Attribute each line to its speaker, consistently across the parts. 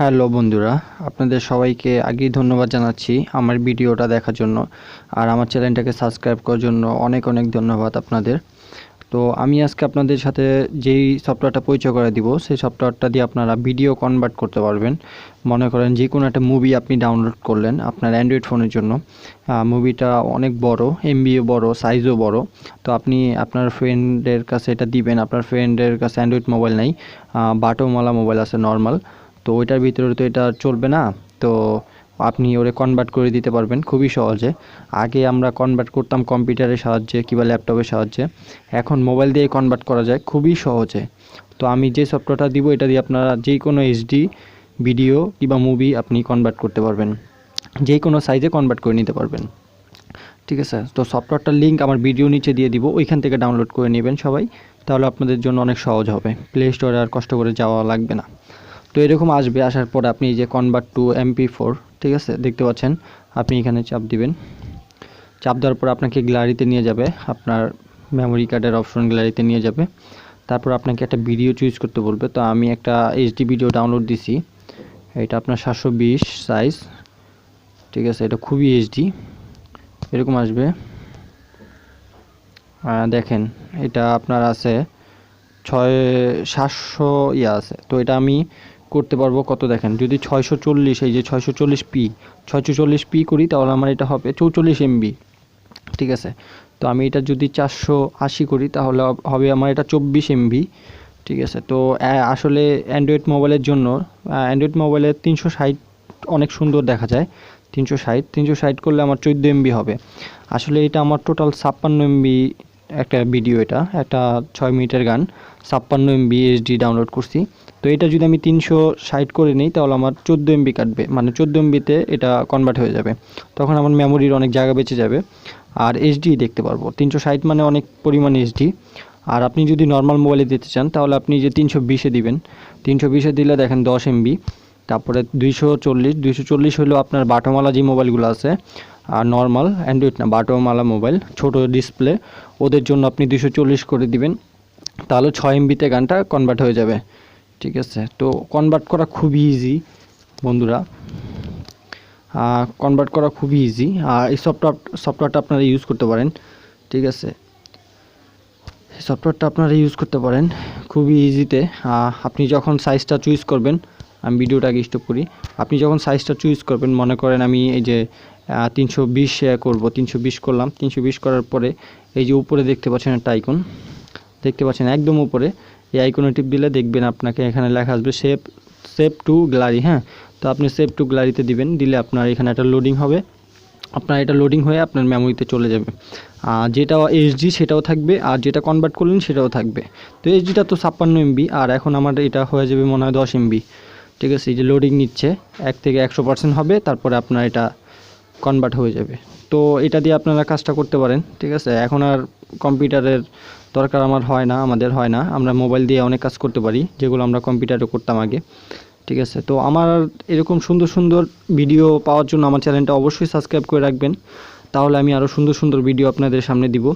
Speaker 1: Hello বন্ধুরা, আপনাদের সবাইকে আগেই ধন্যবাদ জানাচ্ছি আমার ভিডিওটা দেখার জন্য আর আমার চ্যানেলটাকে সাবস্ক্রাইব করার জন্য অনেক অনেক ধন্যবাদ আপনাদের। তো আমি আজকে আপনাদের সাথে যেই সফটওয়্যারটা পরিচয় করে দিব, সেই সফটওয়্যারটা দিয়ে আপনারা ভিডিও কনভার্ট করতে পারবেন। মনে করেন যে কোনো একটা মুভি আপনি ডাউনলোড করলেন আপনার অ্যান্ড্রয়েড ফোনের জন্য। মুভিটা অনেক বড় এমবিও বড় সাইজও বড়। তো আপনি আপনার ফ্রেন্ডের কাছে এটা দিবেন, আপনার ফ্রেন্ডের কাছে অ্যান্ড্রয়েড মোবাইল নাই বাটোমালা মোবাইল আছে নর্মাল তো ওইটার ভিতরে তো এটা চলবে না। তো আপনি ওরে কনভার্ট করে দিতে পারবেন খুবই সহজে। আগে আমরা কনভার্ট করতাম কম্পিউটারের সাহায্যে কিংবা ল্যাপটপের সাহায্যে। এখন মোবাইল দিয়ে কনভার্ট করা যায় খুবই সহজে। তো আমি যে সফটওয়্যারটা দিব এটা দিয়ে আপনারা যে কোনো এইচডি ভিডিও কিংবা মুভি আপনি কনভার্ট করতে পারবেন। যে কোনো সাইজে কনভার্ট করে নিতে পারবেন। ঠিক আছে? তো সফটওয়্যারটার লিঙ্ক আমার ভিডিও নিচে দিয়ে দিব। ওইখান থেকে ডাউনলোড করে নেবেন সবাই। তাহলে আপনাদের জন্য অনেক সহজ হবে। প্লে স্টোরে আর কষ্ট করে যাওয়া লাগবে না। তো এরকম আসবে, আসার পর আপনি যে কনভার্ট টু এমপি ফোর ঠিক আছে? দেখতে পাচ্ছেন, আপনি এখানে চাপ দিবেন। চাপ দেওয়ার পর আপনাকে গ্যালারিতে নিয়ে যাবে, আপনার মেমোরি কার্ডের অপশন গ্যালারিতে নিয়ে যাবে। তারপর আপনাকে একটা ভিডিও চুজ করতে বলবে। তো আমি একটা এইচডি ভিডিও ডাউনলোড দিছি। এটা আপনার সাতশো বিশ সাইজ ঠিক আছে? এটা খুবই এইচডি এরকম আসবে। দেখেন, এটা আপনার আছে ছয়, সাতশো ইয়ে আছে। তো এটা আমি করতে পারব কত দেখেন? যদি ছয়শো চল্লিশ, এই যে ছয়শো চল্লিশ পি ছয়শো চল্লিশ পি করি তাহলে আমার এটা হবে চৌচল্লিশ এমবি ঠিক আছে? তো আমি এটা যদি চারশো আশি করি তাহলে হবে আমার এটা চব্বিশ এমবি ঠিক আছে? তো আসলে অ্যান্ড্রয়েড মোবাইলের জন্য অ্যান্ড্রয়েড মোবাইলে তিনশো ষাট অনেক সুন্দর দেখা যায়। তিনশো ষাট তিনশো ষাট করলে আমার চোদ্দ এমবি হবে। আসলে এটা আমার টোটাল ছাপ্পান্ন এমবি একটা ভিডিও এটা, একটা ছয় মিনিটের গান, ছাপ্পান্ন এমবি এইচডি ডাউনলোড করছি। তো এটা যদি আমি তিনশো ষাট করে নিই, তাহলে আমার চোদ্দ এমবি কাটবে। মানে চোদ্দ এমবিতে এটা কনভার্ট হয়ে যাবে। তখন আমার মেমোরির অনেক জায়গা বেঁচে যাবে। আর এইচডি দেখতে পারব। তিনশো ষাট মানে অনেক পরিমাণ এইচডি আর আপনি যদি নর্মাল মোবাইলে দিতে চান, তাহলে আপনি যে তিনশো বিশে দিবেন। তিনশো বিশে দিলে দেখেন দশ এমবি তারপরে দুইশো চল্লিশ। দুইশো চল্লিশ হলো আপনার বাটোমালা যে মোবাইলগুলো আছে আর নর্মাল অ্যান্ড্রয়েড না বাটোমালা মোবাইল ছোট ডিসপ্লে ওদের জন্য আপনি দুশো চল্লিশ করে দিবেন, তাহলে ছয় এমবিতে গানটা কনভার্ট হয়ে যাবে, ঠিক আছে? তো কনভার্ট করা খুবই ইজি বন্ধুরা। কনভার্ট করা খুবই ইজি আর এই সফটওয়্যার সফটওয়্যারটা আপনারা ইউজ করতে পারেন, ঠিক আছে? এই সফটওয়্যারটা আপনারা ইউজ করতে পারেন খুবই ইজিতে আপনি যখন সাইজটা চুজ করবেন, আমি ভিডিওটাকে স্টপ করি, আপনি যখন সাইজটা চুজ করবেন, মনে করেন আমি এই যে তিনশো বিশ করব। তিনশো বিশ করলাম। তিনশো বিশ করার পরে এই যে উপরে দেখতে পাচ্ছেন একটা আইকন। দেখতে পাচ্ছেন একদম উপরে। এই আইকনে টিপ দিলে দেখবেন আপনাকে এখানে লেখা আসবে সেভ সেভ টু গ্যালারি হ্যাঁ? তো আপনি সেভ টু গ্যালারিতে দিবেন। দিলে আপনার এখানে একটা লোডিং হবে। আপনার এটা লোডিং হয়ে আপনার মেমোরিতে চলে যাবে। আর যেটা এইচডি সেটাও থাকবে। আর যেটা কনভার্ট করলেন, সেটাও থাকবে। তো এইচডিটা তো ছাপ্পান্ন এমবি আর এখন আমার এটা হয়ে যাবে মনে হয় দশ এমবি ঠিক আছে? এই যে লোডিং নিচ্ছে। এক থেকে একশো পার্সেন্ট হবে। তারপরে আপনার এটা কনভার্ট হয়ে যাবে। তো এটা দিয়ে আপনারা কাজটা করতে পারেন, ঠিক আছে? এখন আর কম্পিউটারের দরকার আমার হয় না, আমাদের হয় না। আমরা মোবাইল দিয়ে অনেক কাজ করতে পারি, যেগুলো আমরা কম্পিউটারে করতাম আগে, ঠিক আছে? তো আমার এরকম সুন্দর সুন্দর ভিডিও পাওয়ার জন্য আমার চ্যানেলটা অবশ্যই সাবস্ক্রাইব করে রাখবেন। তাহলে আমি আরও সুন্দর সুন্দর ভিডিও আপনাদের সামনে দিব।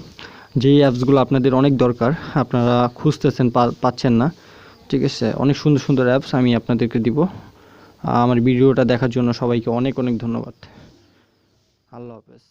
Speaker 1: যেই অ্যাপসগুলো আপনাদের অনেক দরকার, আপনারা খুঁজতেছেন পাচ্ছেন না, ঠিক আছে? অনেক সুন্দর সুন্দর অ্যাপস আমি আপনাদেরকে দিব। আমার ভিডিওটা দেখার জন্য সবাইকে অনেক অনেক ধন্যবাদ। আল্লাহ হাফেজ।